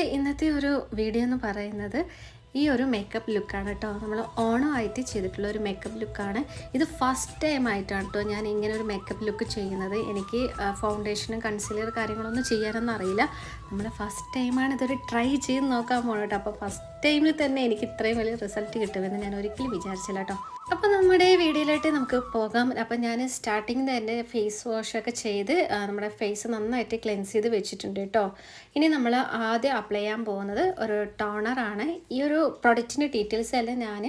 നമ്മുടെ ഇന്നത്തെ ഒരു വീഡിയോ എന്ന് പറയുന്നത് ഈ ഒരു മേക്കപ്പ് ലുക്കാണ് കേട്ടോ നമ്മൾ ഓണമായിട്ട് ചെയ്തിട്ടുള്ള ഒരു മേക്കപ്പ് ലുക്കാണ് ഇത് ഫസ്റ്റ് ടൈം ആയിട്ടാണ് കേട്ടോ ഞാൻ ഇങ്ങനെ ഒരു മേക്കപ്പ് ലുക്ക് ചെയ്യുന്നത്. എനിക്ക് ഫൗണ്ടേഷനും കൺസീലർ കാര്യങ്ങളൊന്നും ചെയ്യാനൊന്നും അറിയില്ല. നമ്മൾ ഫസ്റ്റ് ടൈമാണ് ഇതൊരു ട്രൈ ചെയ്ത് നോക്കാൻ പോകണം കേട്ടോ അപ്പോൾ ഫസ്റ്റ് ടൈമിൽ തന്നെ എനിക്ക് ഇത്രയും വലിയ റിസൾട്ട് കിട്ടുമെന്ന് ഞാൻ ഒരിക്കലും വിചാരിച്ചില്ല കേട്ടോ അപ്പോൾ നമ്മുടെ വീഡിയോയിലായിട്ട് നമുക്ക് പോകാം. അപ്പോൾ ഞാൻ സ്റ്റാർട്ടിങ് തന്നെ ഫേസ് വാഷ് ഒക്കെ ചെയ്ത് നമ്മുടെ ഫേസ് നന്നായിട്ട് ക്ലെൻസ് ചെയ്ത് വെച്ചിട്ടുണ്ട് കേട്ടോ. ഇനി നമ്മൾ ആദ്യം അപ്ലൈ ചെയ്യാൻ പോകുന്നത് ഒരു ടോണറാണ് ഈ ഒരു പ്രൊഡക്റ്റിന്റെ ഡീറ്റെയിൽസ് എല്ലാം ഞാൻ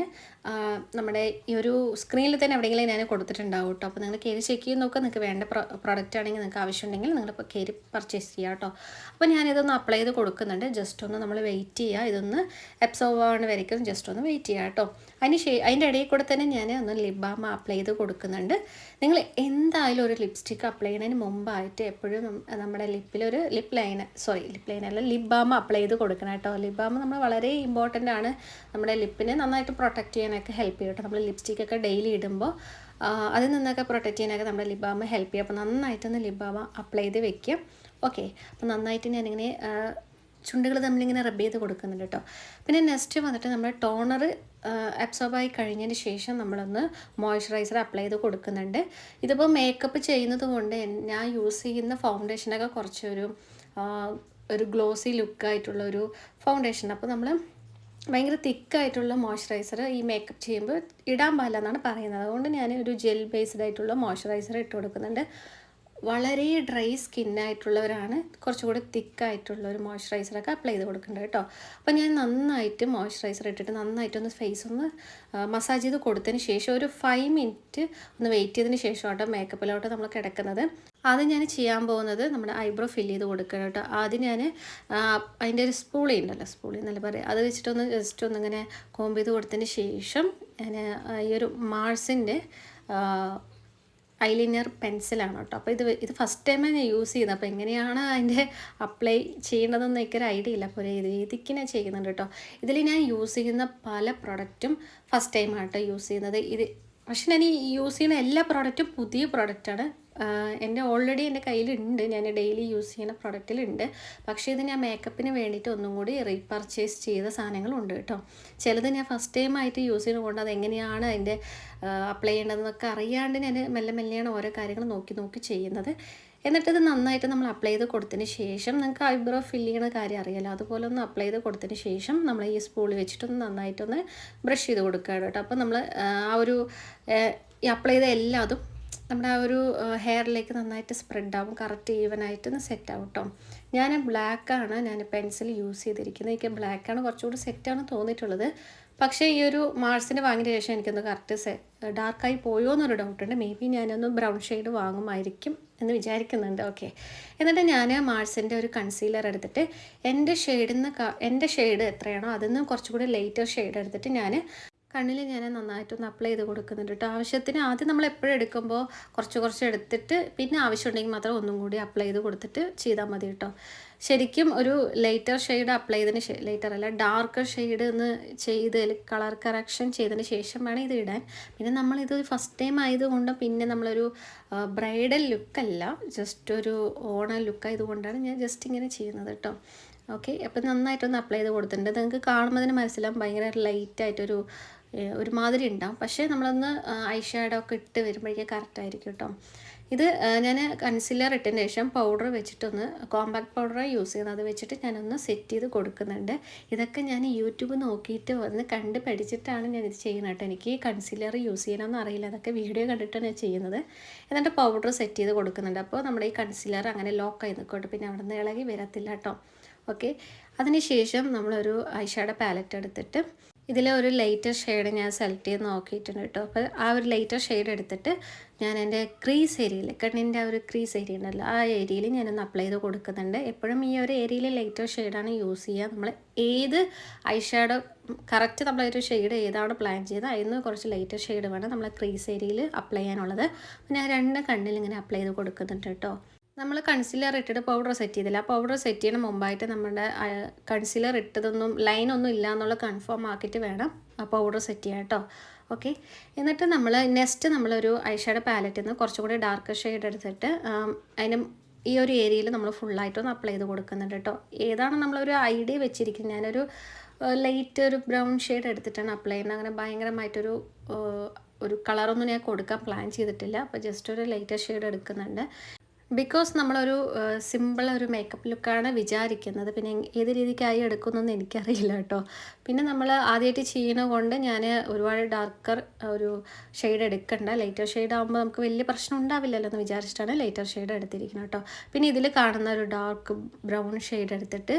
നമ്മുടെ ഈ ഒരു സ്ക്രീനിൽ തന്നെ എവിടെയെങ്കിലും ഞാൻ കൊടുത്തിട്ടുണ്ടാവും കേട്ടോ അപ്പോൾ നിങ്ങൾ കയറി ചെക്ക് ചെയ്ത് നോക്കുക നിങ്ങൾക്ക് വേണ്ട പ്രോഡക്റ്റ് ആണെങ്കിൽ നിങ്ങൾക്ക് ആവശ്യമുണ്ടെങ്കിൽ നിങ്ങൾ കയറി പർച്ചേസ് ചെയ്യുക കേട്ടോ അപ്പോൾ ഞാനിതൊന്ന് അപ്ലൈ ചെയ്ത് കൊടുക്കുന്നുണ്ട്. ജസ്റ്റ് ഒന്ന് നമ്മൾ വെയിറ്റ് ചെയ്യുക. ഇതൊന്ന് എബ്സോർവ് ആവുന്ന വരയ്ക്കും. ജസ്റ്റ് ഒന്ന് വെയിറ്റ് ചെയ്യുക കേട്ടോ അതിന് ശേ അതിന്റെ ഇടയിൽ കൂടെ തന്നെ ഞാൻ ഒന്ന് ലിപ് ബാം അപ്ലൈ ചെയ്ത് കൊടുക്കുന്നുണ്ട്. നിങ്ങൾ എന്തായാലും ഒരു ലിപ്സ്റ്റിക്ക് അപ്ലൈ ചെയ്യുന്നതിന് മുമ്പായിട്ട് എപ്പോഴും നമ്മുടെ ലിപ്പിലൊരു ലിപ് ലൈൻ സോറി ലിപ്പ് ലൈനല്ല ലിപ് ബാം അപ്ലൈ ചെയ്ത് കൊടുക്കണം കേട്ടോ ലിപ് ബാം നമ്മൾ വളരെ ഇമ്പോർട്ടന്റ് ആണ്. നമ്മുടെ ലിപ്പിനെ നന്നായിട്ട് പ്രൊട്ടക്റ്റ് ചെയ്യാനൊക്കെ ഹെൽപ്പ് ചെയ്യും കേട്ടോ നമ്മൾ ലിപ്സ്റ്റിക്കൊക്കെ ഡെയിലി ഇടുമ്പോൾ അതിൽ നിന്നൊക്കെ പ്രൊട്ടക്റ്റ് ചെയ്യാനൊക്കെ നമ്മുടെ ബാം ഹെൽപ്പ് ചെയ്യും. അപ്പോൾ നന്നായിട്ടൊന്ന് ബാം അപ്ലൈ ചെയ്ത് വെക്കും. ഓക്കെ അപ്പോൾ നന്നായിട്ട് ഞാനിങ്ങനെ ചുണ്ടുകൾ തമ്മിലിങ്ങനെ റബ്ബ് ചെയ്ത് കൊടുക്കുന്നുണ്ട് കേട്ടോ പിന്നെ നെക്സ്റ്റ് വന്നിട്ട് നമ്മൾ ടോണർ അബ്സോർബ് ആയി കഴിഞ്ഞതിന് ശേഷം നമ്മളൊന്ന് മോയ്സ്ചറൈസർ അപ്ലൈ ചെയ്ത് കൊടുക്കുന്നുണ്ട്. ഇതിപ്പോൾ മേക്കപ്പ് ചെയ്യുന്നത് കൊണ്ട് ഞാൻ യൂസ് ചെയ്യുന്ന ഫൗണ്ടേഷനൊക്കെ കുറച്ചൊരു ഒരു ഗ്ലോസി ലുക്കായിട്ടുള്ള ഒരു ഫൗണ്ടേഷൻ അപ്പോൾ നമ്മൾ ഭയങ്കര തിക്കായിട്ടുള്ള മോയ്സ്ചറൈസർ ഈ മേക്കപ്പ് ചെയ്യുമ്പോൾ ഇടാൻ പാടില്ല എന്നാണ് പറയുന്നത്. അതുകൊണ്ട് ഞാൻ ഒരു ജെൽ ബേസ്ഡ് ആയിട്ടുള്ള മോയ്സ്ചറൈസർ ഇട്ട് കൊടുക്കുന്നുണ്ട്. വളരെ ഡ്രൈ സ്കിന്നായിട്ടുള്ളവരാണ് കുറച്ചുകൂടി തിക്കായിട്ടുള്ള ഒരു മോയ്സ്ചറൈസറൊക്കെ അപ്ലൈ ചെയ്ത് കൊടുക്കേണ്ടത് കേട്ടോ അപ്പോൾ ഞാൻ നന്നായിട്ട് മോയ്സ്ചറൈസർ ഇട്ടിട്ട് നന്നായിട്ടൊന്ന് ഫേസ് ഒന്ന് മസാജ് ചെയ്ത് കൊടുത്തതിന് ശേഷം ഒരു ഫൈവ് മിനിറ്റ് ഒന്ന് വെയിറ്റ് ചെയ്തതിന് ശേഷമാട്ടോ മേക്കപ്പിലോട്ട് നമ്മൾ കിടക്കുന്നത്. ആദ്യം ഞാൻ ചെയ്യാൻ പോകുന്നത് നമ്മുടെ ഐബ്രോ ഫില്ല് ചെയ്ത് കൊടുക്കണം കേട്ടോ ആദ്യം ഞാൻ അതിന്റെ ഒരു സ്പൂളി ഉണ്ടല്ലോ സ്പൂളി എന്നല്ല പറയാം. അത് വെച്ചിട്ടൊന്ന് ജസ്റ്റ് ഒന്നിങ്ങനെ കോമ്പ് ചെയ്ത് കൊടുത്തതിന് ശേഷം ഞാൻ ഈ ഒരു മാർസിന്റെ ഐലൈനർ പെൻസിലാണ് കേട്ടോ. അപ്പോൾ ഇത് ഇത് ഫസ്റ്റ് ടൈമാണ് ഞാൻ യൂസ് ചെയ്യുന്നത്. അപ്പോൾ എങ്ങനെയാണ് അതിന്റെ അപ്ലൈ ചെയ്യണതെന്ന് എനിക്കൊരു ഐഡിയ ഇല്ല. അപ്പോൾ ഒരു രീതിക്ക് ഞാൻ ചെയ്യുന്നുണ്ട് കേട്ടോ. ഇതിൽ ഞാൻ യൂസ് ചെയ്യുന്ന പല പ്രൊഡക്റ്റും ഫസ്റ്റ് ടൈമാണ് കേട്ടോ യൂസ് ചെയ്യുന്നത്. ഇത് പക്ഷെ ഞാൻ യൂസ് ചെയ്യുന്ന എല്ലാ പ്രോഡക്റ്റും പുതിയ പ്രോഡക്റ്റാണ് എന്റെ ഓൾറെഡി എന്റെ കയ്യിലുണ്ട്. ഞാൻ ഡെയിലി യൂസ് ചെയ്യുന്ന പ്രൊഡക്റ്റിലുണ്ട് പക്ഷേ ഇത് ഞാൻ മേക്കപ്പിന് വേണ്ടിയിട്ട് ഒന്നും കൂടി റീപർച്ചേസ് ചെയ്ത സാധനങ്ങളുണ്ട് കേട്ടോ. ചിലത് ഞാൻ ഫസ്റ്റ് ടൈം ആയിട്ട് യൂസ് ചെയ്യുന്നതുകൊണ്ട് അതെങ്ങനെയാണ് അതിന്റെ അപ്ലൈ ചെയ്യേണ്ടതെന്നൊക്കെ അറിയാണ്ട് ഞാൻ മെല്ലെ മെല്ലെയാണ് ഓരോ കാര്യങ്ങൾ നോക്കി നോക്കി ചെയ്യുന്നത്. എന്നിട്ട് ഇത് നന്നായിട്ട് നമ്മൾ അപ്ലൈ ചെയ്ത് കൊടുത്തതിന് ശേഷം നിങ്ങൾക്ക് ഐബ്രോ ഫില്ല് ചെയ്യുന്ന കാര്യം അറിയാലോ. അതുപോലെ ഒന്ന് അപ്ലൈ ചെയ്ത് കൊടുത്തതിന് ശേഷം നമ്മൾ ഈ സ്പൂൾ വെച്ചിട്ടൊന്ന് നന്നായിട്ടൊന്ന് ബ്രഷ് ചെയ്ത് കൊടുക്കുക കേട്ടോ. അപ്പോൾ നമ്മൾ ആ ഒരു ഈ അപ്ലൈ ചെയ്ത എല്ലാതും നമ്മുടെ ആ ഒരു ഹെയറിലേക്ക് നന്നായിട്ട് സ്പ്രെഡ് ആവും. കറക്റ്റ് ഈവനായിട്ട് ഒന്ന് സെറ്റ് ആവും കേട്ടോ. ഞാൻ ബ്ലാക്കാണ് ഞാൻ പെൻസിൽ യൂസ് ചെയ്തിരിക്കുന്നത്. എനിക്ക് ബ്ലാക്കാണ് കുറച്ചുകൂടി സെറ്റാണ് തോന്നിയിട്ടുള്ളത്. പക്ഷേ ഈ ഒരു മാർസിന് വാങ്ങിയ ശേഷം എനിക്കൊന്ന് കറക്റ്റ് ഡാർക്കായി പോയോ എന്നൊരു ഡൗട്ടുണ്ട്. മേ ബി ഞാനൊന്ന് ബ്രൗൺ ഷെയ്ഡ് വാങ്ങുമായിരിക്കും എന്ന് വിചാരിക്കുന്നുണ്ട്. ഓക്കെ. എന്നിട്ട് ഞാൻ മാർസിന്റെ ഒരു കൺസീലർ എടുത്തിട്ട് എന്റെ ഷെയ്ഡിൽ നിന്ന് എന്റെ ഷെയ്ഡ് എത്രയാണോ അതിൽ നിന്ന് കുറച്ചുകൂടി ലൈറ്റർ ഷെയ്ഡ് എടുത്തിട്ട് ഞാൻ കണ്ണിൽ ഞാൻ നന്നായിട്ടൊന്ന് അപ്ലൈ ചെയ്ത് കൊടുക്കുന്നുണ്ട് കേട്ടോ ആവശ്യത്തിന് ആദ്യം നമ്മൾ എപ്പോഴും എടുക്കുമ്പോൾ കുറച്ച് കുറച്ച് എടുത്തിട്ട് പിന്നെ ആവശ്യമുണ്ടെങ്കിൽ മാത്രം ഒന്നും കൂടി അപ്ലൈ ചെയ്ത് കൊടുത്തിട്ട് ചെയ്താൽ മതി കേട്ടോ ശരിക്കും ഒരു ലൈറ്റർ ഷെയ്ഡ് അപ്ലൈ ചെയ്തതിന് ശേഷം ലൈറ്റർ അല്ല ഡാർക്കർ ഷെയ്ഡ് ഒന്ന് ചെയ്ത് കളർ കറക്ഷൻ ചെയ്തതിന് ശേഷം വേണം ഇത് ഇടാൻ. പിന്നെ നമ്മളിത് ഫസ്റ്റ് ടൈം ആയതുകൊണ്ട് പിന്നെ നമ്മളൊരു ബ്രൈഡൽ ലുക്കല്ല ജസ്റ്റ് ഒരു ഓണ ലുക്ക് ആയതുകൊണ്ടാണ് ഞാൻ ജസ്റ്റ് ഇങ്ങനെ ചെയ്യുന്നത് കേട്ടോ ഓക്കെ അപ്പം നന്നായിട്ടൊന്ന് അപ്ലൈ ചെയ്ത് കൊടുത്തിട്ടുണ്ട്. നിങ്ങൾക്ക് കാണുമ്പോൾ തന്നെ മനസ്സിലാവും ഭയങ്കര ലൈറ്റായിട്ടൊരു ഒരുമാതിരി ഉണ്ടാവും. പക്ഷേ നമ്മളൊന്ന് ഐ ഒക്കെ ഇട്ട് വരുമ്പോഴേക്കും കറക്റ്റായിരിക്കും കേട്ടോ ഇത് ഞാൻ കൺസീലർ ഇട്ടതിന് ശേഷം പൗഡർ വെച്ചിട്ടൊന്ന് കോമ്പാക്ട് പൗഡർ യൂസ് ചെയ്യുന്നത്. അത് വെച്ചിട്ട് ഞാനൊന്ന് സെറ്റ് ചെയ്ത് കൊടുക്കുന്നുണ്ട്. ഇതൊക്കെ ഞാൻ യൂട്യൂബ് നോക്കിയിട്ട് വന്ന് കണ്ട് പഠിച്ചിട്ടാണ് ഞാൻ ഇത് ചെയ്യുന്നത് കേട്ടോ എനിക്ക് കൺസീലർ യൂസ് ചെയ്യണമെന്ന് അറിയില്ല. അതൊക്കെ വീഡിയോ കണ്ടിട്ടാണ് ഞാൻ ചെയ്യുന്നത്. എന്നിട്ട് പൗഡർ സെറ്റ് ചെയ്ത് കൊടുക്കുന്നുണ്ട്. അപ്പോൾ നമ്മുടെ ഈ കൺസീലർ അങ്ങനെ ലോക്കായി നിൽക്കോട്ടെ പിന്നെ അവിടെ നിന്ന് ഇളകി വരത്തില്ല കേട്ടോ ഓക്കെ അതിനുശേഷം നമ്മളൊരു ഐഷാഡ പാലറ്റ് എടുത്തിട്ട് ഇതിലെ ഒരു ലൈറ്റർ ഷെയ്ഡ് ഞാൻ സെലക്ട് ചെയ്ത് നോക്കിയിട്ടുണ്ട് കേട്ടോ അപ്പോൾ ആ ഒരു ലൈറ്റർ ഷെയ്ഡ് എടുത്തിട്ട് ഞാൻ എന്റെ ക്രീസ് ഏരിയയിൽ കണ്ണിന്റെ ആ ഒരു ക്രീസ് ഏരിയ ഉണ്ടല്ലോ ആ ഏരിയയിൽ ഞാനൊന്ന് അപ്ലൈ ചെയ്ത് കൊടുക്കുന്നുണ്ട്. എപ്പോഴും ഈ ഒരു ഏരിയയിൽ ലൈറ്റർ ഷെയ്ഡാണ് യൂസ് ചെയ്യുക നമ്മൾ ഏത് ഐ ഷാഡോ കറക്റ്റ് നമ്മളൊരു ഷെയ്ഡ് ഏതാണ് പ്ലാൻ ചെയ്തത് അതിൽ നിന്ന് കുറച്ച് ലൈറ്റർ ഷെയ്ഡ് വേണം നമ്മൾ ക്രീസ് ഏരിയയിൽ അപ്ലൈ ചെയ്യാനുള്ളത്. ഞാൻ രണ്ട് കണ്ണിൽ ഇങ്ങനെ അപ്ലൈ ചെയ്ത് കൊടുക്കുന്നുണ്ട് കേട്ടോ നമ്മൾ കൺസീലർ ഇട്ടിട്ട് പൗഡർ സെറ്റ് ചെയ്തില്ല. ആ പൗഡർ സെറ്റ് ചെയ്യണ മുമ്പായിട്ട് നമ്മുടെ കൺസീലർ ഇട്ടതൊന്നും ലൈനൊന്നും ഇല്ല എന്നുള്ള കൺഫേം ആക്കിയിട്ട് വേണം ആ പൗഡർ സെറ്റ് ചെയ്യാൻ കേട്ടോ ഓക്കെ എന്നിട്ട് നമ്മൾ നെക്സ്റ്റ് നമ്മളൊരു ഐഷാഡോ പാലറ്റിൽ നിന്ന് കുറച്ചുകൂടി ഡാർക്ക് ഷെയ്ഡ് എടുത്തിട്ട് അതിന് ഈ ഒരു ഏരിയയിൽ നമ്മൾ ഫുള്ളായിട്ടൊന്ന് അപ്ലൈ ചെയ്ത് കൊടുക്കുന്നുണ്ട് കേട്ടോ ഏതാണ് നമ്മളൊരു ഐഡിയ വെച്ചിരിക്കുന്നത്? ഞാനൊരു ലൈറ്റ് ഒരു ബ്രൗൺ ഷെയ്ഡ് എടുത്തിട്ടാണ് അപ്ലൈ ചെയ്യുന്നത്. അങ്ങനെ ഭയങ്കരമായിട്ടൊരു ഒരു കളറൊന്നും ഞാൻ കൊടുക്കാൻ പ്ലാൻ ചെയ്തിട്ടില്ല. അപ്പോൾ ജസ്റ്റ് ഒരു ലൈറ്റർ ഷെയ്ഡ് എടുക്കുന്നുണ്ട്. ബിക്കോസ് നമ്മളൊരു സിമ്പിൾ ഒരു മേക്കപ്പ് ലുക്കാണ് വിചാരിക്കുന്നത്. പിന്നെ ഏത് രീതിക്കായി എടുക്കുന്നതെന്ന് എനിക്കറിയില്ല കേട്ടോ. പിന്നെ നമ്മൾ ആദ്യമായിട്ട് ചെയ്യണ കൊണ്ട് ഞാൻ ഒരുപാട് ഡാർക്കർ ഒരു ഷെയ്ഡ് എടുക്കണ്ട. ലൈറ്റർ ഷെയ്ഡ് ആകുമ്പോൾ നമുക്ക് വലിയ പ്രശ്നം ഉണ്ടാവില്ലല്ലോ എന്ന് വിചാരിച്ചിട്ടാണ് ലൈറ്റർ ഷെയ്ഡ് എടുത്തിരിക്കുന്നത് കേട്ടോ. പിന്നെ ഇതിൽ കാണുന്ന ഒരു ഡാർക്ക് ബ്രൗൺ ഷെയ്ഡ് എടുത്തിട്ട്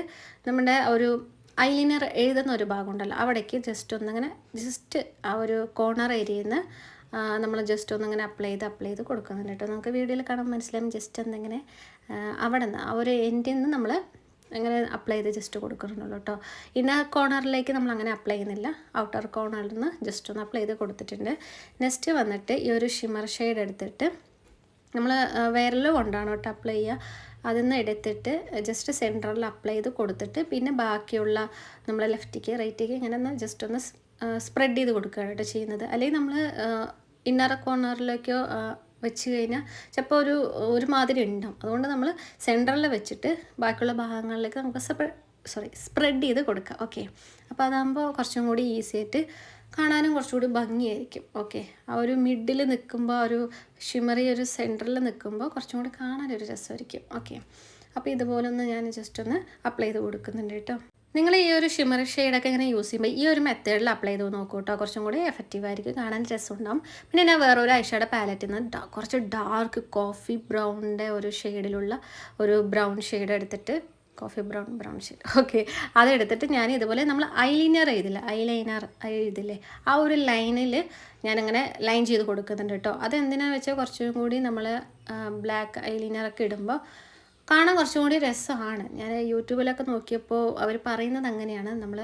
നമ്മുടെ ഒരു ഐലിനർ എഴുതുന്ന ഒരു ഭാഗമുണ്ടല്ലോ അവിടേക്ക് ജസ്റ്റ് ഒന്നങ്ങനെ ജസ്റ്റ് ആ ഒരു കോർണർ ഏരിയയിൽ നിന്ന് നമ്മൾ ജസ്റ്റ് ഒന്നിങ്ങനെ അപ്ലൈ ചെയ്ത് അപ്ലൈ ചെയ്ത് കൊടുക്കുന്നുണ്ട് കേട്ടോ. നമുക്ക് വീഡിയോയിൽ കാണാൻ മനസ്സിലാവും ജസ്റ്റ് എന്തെങ്കിലും അവിടെ നിന്ന് ആ ഒരു എൻഡിൽ നിന്ന് നമ്മൾ അങ്ങനെ അപ്ലൈ ചെയ്ത് ജസ്റ്റ് കൊടുക്കുന്നുള്ളൂ കേട്ടോ. ഇന്നർ കോർണറിലേക്ക് നമ്മൾ അങ്ങനെ അപ്ലൈ ചെയ്യുന്നില്ല. ഔട്ടർ കോർണറിൽ നിന്ന് ജസ്റ്റ് ഒന്ന് അപ്ലൈ ചെയ്ത് കൊടുത്തിട്ടുണ്ട്. നെക്സ്റ്റ് വന്നിട്ട് ഈ ഒരു ഷിമർ ഷെയ്ഡ് എടുത്തിട്ട് നമ്മൾ വിരൽ കൊണ്ടാണ് കേട്ടോ അപ്ലൈ ചെയ്യുക. അതിൽ നിന്ന് എടുത്തിട്ട് ജസ്റ്റ് സെന്ററിൽ അപ്ലൈ ചെയ്ത് കൊടുത്തിട്ട് പിന്നെ ബാക്കിയുള്ള നമ്മളെ ലെഫ്റ്റിക്ക് റൈറ്റിക്ക് ഇങ്ങനെ ഒന്ന് ജസ്റ്റ് ഒന്ന് സ്പ്രെഡ് ചെയ്ത് കൊടുക്കുകയാണ് കേട്ടോ ചെയ്യുന്നത്. അല്ലെങ്കിൽ നമ്മൾ ഇന്നർ കോർണറിലേക്കോ വെച്ച് കഴിഞ്ഞാൽ ചിലപ്പോൾ ഒരു ഒരുമാതിരി ഉണ്ടാവും അതുകൊണ്ട് നമ്മൾ സെന്ററിൽ വെച്ചിട്ട് ബാക്കിയുള്ള ഭാഗങ്ങളിലേക്ക് നമുക്ക് സോറി സ്പ്രെഡ് ചെയ്ത് കൊടുക്കുക ഓക്കെ. അപ്പോൾ അതാകുമ്പോൾ കുറച്ചും കൂടി ഈസി ആയിട്ട് കാണാനും കുറച്ചുകൂടി ഭംഗിയായിരിക്കും. ഓക്കെ. ആ ഒരു മിഡിൽ നിൽക്കുമ്പോൾ ഒരു ഷിമറി ഒരു സെന്ററിൽ നിൽക്കുമ്പോൾ കുറച്ചും കൂടി കാണാനൊരു രസമായിരിക്കും. ഓക്കെ. അപ്പോൾ ഇതുപോലെ ഒന്ന് ഞാൻ ജസ്റ്റ് ഒന്ന് അപ്ലൈ ചെയ്ത് കൊടുക്കുന്നുണ്ട് കേട്ടോ. നിങ്ങൾ ഈ ഒരു ഷിമർ ഷെയ്ഡൊക്കെ ഇങ്ങനെ യൂസ് ചെയ്യുമ്പോൾ ഈ ഒരു മെത്തേഡിൽ അപ്ലൈ ചെയ്ത് നോക്കൂ കേട്ടോ കുറച്ചും കൂടി എഫക്റ്റീവ് ആയിരിക്കും. കാണാൻ രസമുണ്ടാവും. പിന്നെ ഞാൻ വേറൊരു ഐഷയുടെ പാലറ്റിൽ നിന്ന് കുറച്ച് ഡാർക്ക് കോഫി ബ്രൗണിന്റെ ഒരു ഷെയ്ഡിലുള്ള ഒരു ബ്രൗൺ ഷെയ്ഡ് എടുത്തിട്ട് coffee brown brown shade okay അതെടുത്തിട്ട് ഞാൻ ഇതുപോലെ നമ്മൾ ഐലൈനർ ചെയ്തില്ല? ഐലൈനർ എഴുതില്ലേ ആ ഒരു ലൈനിൽ ഞാനങ്ങനെ ലൈൻ ചെയ്ത് കൊടുക്കുന്നുണ്ട് കേട്ടോ അതെന്തിനാണെന്ന് വെച്ചാൽ കുറച്ചും കൂടി നമ്മൾ ബ്ലാക്ക് ഐലൈനറൊക്കെ ഇടുമ്പോൾ കാണാൻ കുറച്ചും കൂടി രസമാണ്. ഞാൻ യൂട്യൂബിലൊക്കെ നോക്കിയപ്പോൾ അവർ പറയുന്നത് അങ്ങനെയാണ്. നമ്മൾ